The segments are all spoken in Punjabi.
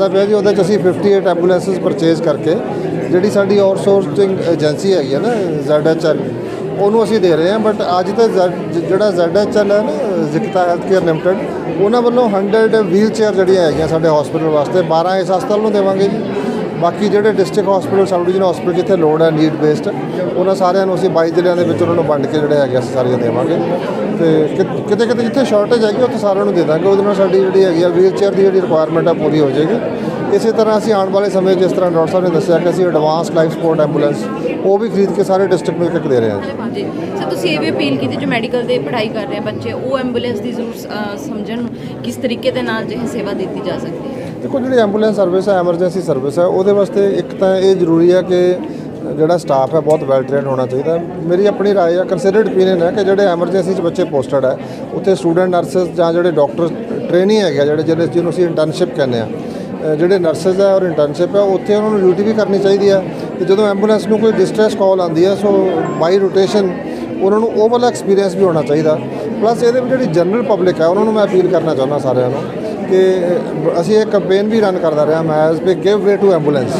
ਚੱਲਦਾ ਪਿਆ ਜੀ, ਉਹਦੇ 'ਚ ਅਸੀਂ 58 ਐਂਬੂਲੈਂਸਸ ਪਰਚੇਸ ਕਰਕੇ ਜਿਹੜੀ ਸਾਡੀ ਆਊਟਸੋਰਸਿੰਗ ਏਜੰਸੀ ਹੈਗੀ ਹੈ ਨਾ ZHL ਉਹਨੂੰ ਅਸੀਂ ਦੇ ਰਹੇ ਹਾਂ ਬਟ ਅੱਜ ਤੇ Z- ਜਿਹੜਾ ZHL ਹੈ ਨਾ ਜ਼ਿਕਤਾ ਹੈਲਥ ਕੇਅਰ ਲਿਮਟਿਡ ਉਹਨਾਂ ਵੱਲੋਂ 100 ਵੀਲ ਚੇਅਰ ਜਿਹੜੀਆਂ ਹੈਗੀਆਂ ਸਾਡੇ ਹਸਪੀਟਲ ਵਾਸਤੇ 12 ਇਸ ਹਸਪਤਾਲ ਨੂੰ ਦੇਵਾਂਗੇ ਜੀ। ਬਾਕੀ ਜਿਹੜੇ district hospital sub division hospital ਜਿੱਥੇ ਲੋੜ ਹੈ ਨੀਡ ਬੇਸਡ ਉਹਨਾਂ ਸਾਰਿਆਂ ਨੂੰ ਅਸੀਂ 22 ਜ਼ਿਲ੍ਹਿਆਂ ਦੇ ਵਿੱਚ ਉਹਨਾਂ ਨੂੰ ਵੰਡ ਕੇ ਜਿਹੜੇ ਹੈਗੇ ਅਸੀਂ ਸਾਰੀਆਂ ਦੇਵਾਂਗੇ। ਤੇ ਕਿ- ਕਿਤੇ ਕਿਤੇ ਜਿੱਥੇ ਸ਼ਾਰਟੇਜ ਹੈਗੀ, ਉੱਥੇ ਸਾਰਿਆਂ ਨੂੰ ਦੇ ਦਾਂਗੇ। ਉਹਦੇ ਨਾਲ ਸਾਡੀ ਜਿਹੜੀ ਹੈਗੀ ਆ ਵੀਲ ਚੇਅਰ ਦੀ ਜਿਹੜੀ ਰਿਕੁਆਇਰਮੈਂਟ ਆ, ਪੂਰੀ ਹੋ ਜਾਏਗੀ। ਇਸੇ ਤਰ੍ਹਾਂ ਅਸੀਂ ਆਉਣ ਵਾਲੇ ਸਮੇਂ 'ਚ ਜਿਸ ਤਰ੍ਹਾਂ ਡਾਕਟਰ ਸਾਹਿਬ ਨੇ ਦੱਸਿਆ ਕਿ ਅਸੀਂ ਐਡਵਾਂਸ ਲਾਈਫ ਸਪੋਰਟ ਐਂਬੂਲੈਂਸ ਉਹ ਵੀ ਖਰੀਦ ਕੇ ਸਾਰੇ ਡਿਸਟ੍ਰਿਕਟ ਨੂੰ ਇੱਕ ਦੇ ਰਹੇ ਹਾਂ। ਜੀ ਜੀ ਸਰ ਤੁਸੀਂ ਇਹ ਵੀ ਅਪੀਲ ਕੀਤੀ, ਜੋ ਮੈਡੀਕਲ ਦੇ ਪੜ੍ਹਾਈ ਕਰ ਰਹੇ ਬੱਚੇ, ਉਹ ਐਂਬੂਲੈਂਸ ਦੀ ਜ਼ਰੂਰ ਸਮਝਣ ਕਿਸ ਤਰੀਕੇ ਦੇ ਨਾਲ ਜਿਹੜੀ ਸੇਵਾ ਦਿੱਤੀ ਜਾ ਸਕਦੀ ਹੈ। ਦੇਖੋ ਜਿਹੜੀ ਐਂਬੂਲੈਂਸ ਸਰਵਿਸ ਹੈ ਐਮਰਜੈਂਸੀ ਸਰਵਿਸ ਹੈ ਉਹਦੇ ਵਾਸਤੇ ਇੱਕ ਤਾਂ ਇਹ ਜ਼ਰੂਰੀ ਹੈ ਕਿ ਜਿਹੜਾ ਸਟਾਫ ਹੈ ਬਹੁਤ ਵੈਲ ਟ੍ਰੇਨਡ ਹੋਣਾ ਚਾਹੀਦਾ ਹੈ। ਮੇਰੀ ਆਪਣੀ رائے ਹੈ ਕੰਸੀਡਰਡ ਓਪੀਨੀਅਨ ਹੈ ਕਿ ਜਿਹੜੇ ਐਮਰਜੈਂਸੀ 'ਚ ਬੱਚੇ ਪੋਸਟਡ ਹੈ ਉੱਥੇ ਸਟੂਡੈਂਟ ਨਰਸਸ ਜਾਂ ਜਿਹੜੇ ਡਾਕਟਰ ਟ੍ਰੇਨਿੰਗ ਹੈਗੇ ਆ, ਜਿਹੜੇ ਜਿਹਨੇ ਜਿਹਨੂੰ ਅਸੀਂ ਇੰਟਰਨਸ਼ਿਪ ਕਹਿੰਦੇ ਆ ਅ, ਜਿਹੜੇ ਨਰਸਸ ਹੈ ਔਰ ਇੰਟਰਨਸ਼ਿਪ ਹੈ ਉੱਥੇ ਉਹਨਾਂ ਨੂੰ ਡਿਊਟੀ ਵੀ ਕਰਨੀ ਚਾਹੀਦੀ ਹੈ ਤੇ ਜਦੋਂ ਐਂਬੂਲੈਂਸ ਨੂੰ ਕੋਈ ਡਿਸਟ੍ਰੈਸ ਕਾਲ ਆਉਂਦੀ ਹੈ ਸੋ ਬਾਈ ਰੋਟੇਸ਼ਨ ਉਹਨਾਂ ਨੂੰ ਉਹ ਵਾਲਾ ਐਕਸਪੀਰੀਅੰਸ ਵੀ ਹੋਣਾ ਚਾਹੀਦਾ ਪਲੱਸ ਇਹਦੇ ਵਿੱਚ ਜਿਹੜੀ ਜਨਰਲ ਪਬਲਿਕ ਹੈ ਉਹਨਾਂ ਨੂੰ ਮੈਂ ਅਪੀਲ ਕਰਨਾ ਚਾਹੁੰਦਾ ਸਾਰਿਆਂ ਨੂੰ ਕਿ ਅਸੀਂ ਇਹ ਕੈਂਪੇਨ ਵੀ ਰਨ ਕਰਦਾ ਰਿਹਾ, ਮੈਂ as per give way to ambulance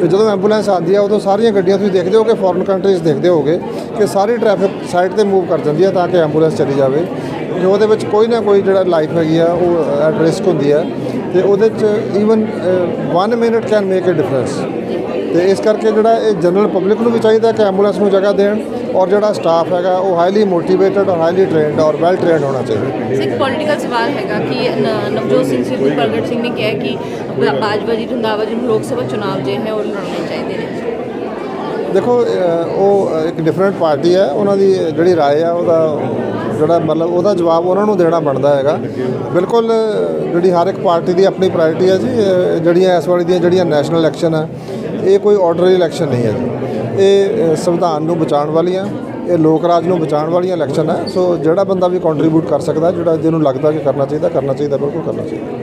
ਤੇ ਜਦੋਂ ਐਂਬੂਲੈਂਸ ਆਉਂਦੀ ਹੈ ਉਦੋਂ ਸਾਰੀਆਂ ਗੱਡੀਆਂ ਤੁਸੀਂ ਦੇਖਦੇ ਹੋਗੇ ਫੋਰਨ ਕੰਟਰੀਜ਼ ਦੇਖਦੇ ਹੋਗੇ, ਕਿ ਸਾਰੀ ਟ੍ਰੈਫਿਕ ਸਾਈਡ ਤੇ ਮੂਵ ਕਰ ਜਾਂਦੀ ਹੈ ਤਾਂ ਕਿ ਐਂਬੂਲੈਂਸ ਚਲੀ ਜਾਵੇ। ਕਿ ਉਹਦੇ ਵਿੱਚ ਕੋਈ ਨਾ ਕੋਈ ਜਿਹੜਾ ਲਾਈਫ ਹੈਗੀ ਆ, ਉਹ ਐਟ ਰਿਸਕ ਹੁੰਦੀ ਹੈ ਤੇ ਉਹਦੇ ਚ even 1 minute can make a difference ਤੇ ਇਸ ਕਰਕੇ ਜਿਹੜਾ ਇਹ ਜਨਰਲ ਪਬਲਿਕ ਨੂੰ ਵੀ ਚਾਹੀਦਾ ਕਿ ਐਂਬੂਲੈਂਸ ਨੂੰ ਜਗ੍ਹਾ ਦੇਣ। ਔਰ ਜਿਹੜਾ ਸਟਾਫ ਹੈਗਾ ਉਹ ਹਾਈਲੀ ਮੋਟੀਵੇਟਡ ਔਰ ਹਾਈਲੀ ਟ੍ਰੇਨਡ ਔਰ ਵੈਲ ਟ੍ਰੇਨਡ ਹੋਣਾ ਚਾਹੀਦਾ ਸਰ ਇੱਕ ਪੋਲੀਟੀਕਲ ਸਵਾਲ ਹੈਗਾ ਕਿ ਨ- ਨਵਜੋਤ ਸਿੰਘ ਸਿੱਧੂ ਪ੍ਰਗਟ ਸਿੰਘ ਨੇ ਕਿਹਾ ਕਿ ਬ- ਬਾਜਵਾ ਜੀ ਰੰਧਾਵਾ ਜੀ ਨੂੰ ਲੋਕ ਸਭਾ ਚੁਣਾਵ ਜੇ ਹੈ ਉਹ ਲੜਨੇ ਚਾਹੀਦੇ ਨੇ ਦੇਖੋ ਅਹ, ਉਹ ਇੱਕ ਡਿਫਰੈਂਟ ਪਾਰਟੀ ਹੈ ਉਹਨਾਂ ਦੀ ਜਿਹੜੀ رائے ਆ ਉਹਦਾ ਜਿਹੜਾ ਮਤਲਬ ਉਹਦਾ ਜਵਾਬ ਉਹਨਾਂ ਨੂੰ ਦੇਣਾ ਬਣਦਾ ਹੈਗਾ ਬਿਲਕੁਲ ਅਹ, ਜਿਹੜੀ ਹਰ ਇੱਕ ਪਾਰਟੀ ਦੀ ਆਪਣੀ ਪ੍ਰਾਇੋਰਟੀ ਹੈ ਜੀ ਅਹ, ਜਿਹੜੀਆਂ ਇਸ ਵਾਲੀ ਦੀਆਂ ਜਿਹੜੀਆਂ ਨੈਸ਼ਨਲ ਇਲੈਕਸ਼ਨ ਹੈ ਇਹ ਕੋਈ ਆਰਡਰਰੀ ਇਲੈਕਸ਼ਨ ਨਹੀਂ ਹੈ ਜੀ ਇਹ ਸੰਵਿਧਾਨ ਨੂੰ ਬਚਾਉਣ ਵਾਲੀਆਂ, ਇਹ ਲੋਕ ਰਾਜ ਨੂੰ ਬਚਾਉਣ ਵਾਲੀਆਂ ਇਲੈਕਸ਼ਨ ਹੈ। ਸੋ ਜਿਹੜਾ ਬੰਦਾ ਵੀ ਕੰਟਰੀਬਿਊਟ ਕਰ ਸਕਦਾ, ਜਿਹੜਾ ਜਿਹਨੂੰ ਲੱਗਦਾ ਕਿ ਕਰਨਾ ਚਾਹੀਦਾ ਕਰਨਾ ਚਾਹੀਦਾ, ਬਿਲਕੁਲ ਕਰਨਾ ਚਾਹੀਦਾ।